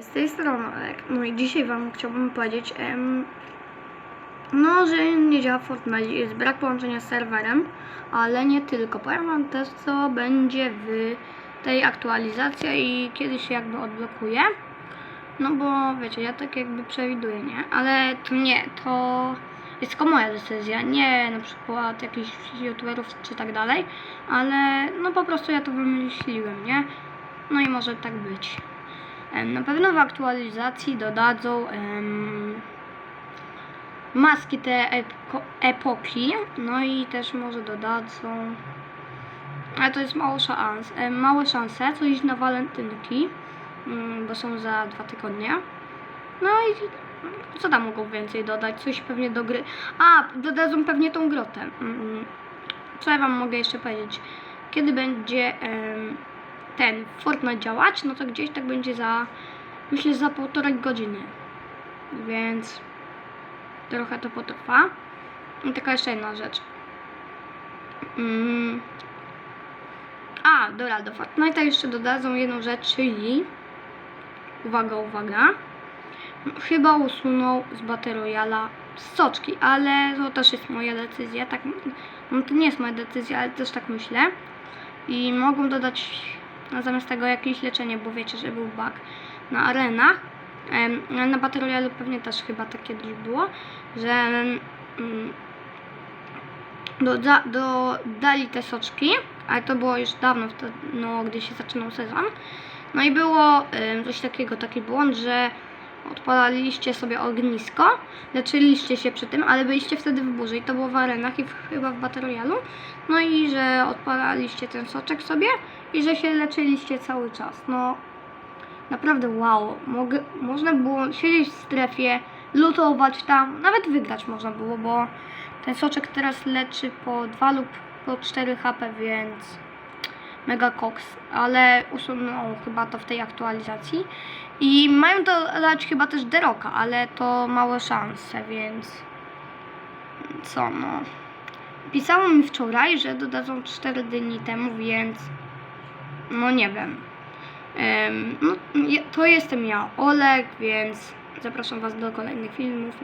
Z tej strony. No i dzisiaj wam chciałbym powiedzieć, em, no, że nie działa Fortnite, jest brak połączenia z serwerem, ale nie tylko. Powiem wam też, co będzie w tej aktualizacji i kiedy się jakby odblokuje. No bo wiecie, ja tak jakby przewiduję, nie? Ale to nie, to jest tylko moja decyzja, nie na przykład jakichś youtuberów czy tak dalej, ale no po prostu ja to wymyśliłem, nie? No i może tak być. Na pewno w aktualizacji dodadzą em, maski te epoki, no i też może dodadzą, ale to jest mało szans, małe szanse, coś na walentynki, mm, bo są za dwa tygodnie. No i co tam mogą więcej dodać? Coś pewnie do gry. A, dodadzą pewnie tą grotę. Mm, Co ja wam mogę jeszcze powiedzieć? Kiedy będzie ten Fortnite działać, no to gdzieś tak będzie za, myślę, za półtorej godziny. Więc trochę to potrwa. I taka jeszcze jedna rzecz. Mm. A, dobra, do Fortnite'a jeszcze dodadzą jedną rzecz, czyli uwaga, uwaga. Chyba usunął z Battle Royale'a soczki, ale to też jest moja decyzja. Tak, no to nie jest moja decyzja, ale też tak myślę. I mogą dodać no, zamiast tego jakieś leczenie, bo wiecie, że był bug na arenach. Ale na Battle pewnie też chyba tak kiedyś było, że mm, doda, dodali te soczki, ale to było już dawno, wtedy, no, gdy się zaczynał sezon. No i było coś takiego, taki błąd, że odpalaliście sobie ognisko, leczyliście się przy tym, ale byliście wtedy w burzy i to było w arenach i w, chyba w Battle. No i że odpalaliście ten soczek sobie i że się leczyliście cały czas. No naprawdę wow, mogę, można było siedzieć w strefie, lutować tam, nawet wygrać można było, bo ten soczek teraz leczy po 2 lub po 4 HP, więc mega koks, ale usuną chyba to w tej aktualizacji. I mają dodać chyba też Deroka, ale to małe szanse, więc co no. Pisało mi wczoraj, że dodadzą 4 dni temu, więc no nie wiem. Em, no, to jestem ja, Olek, więc zapraszam Was do kolejnych filmów.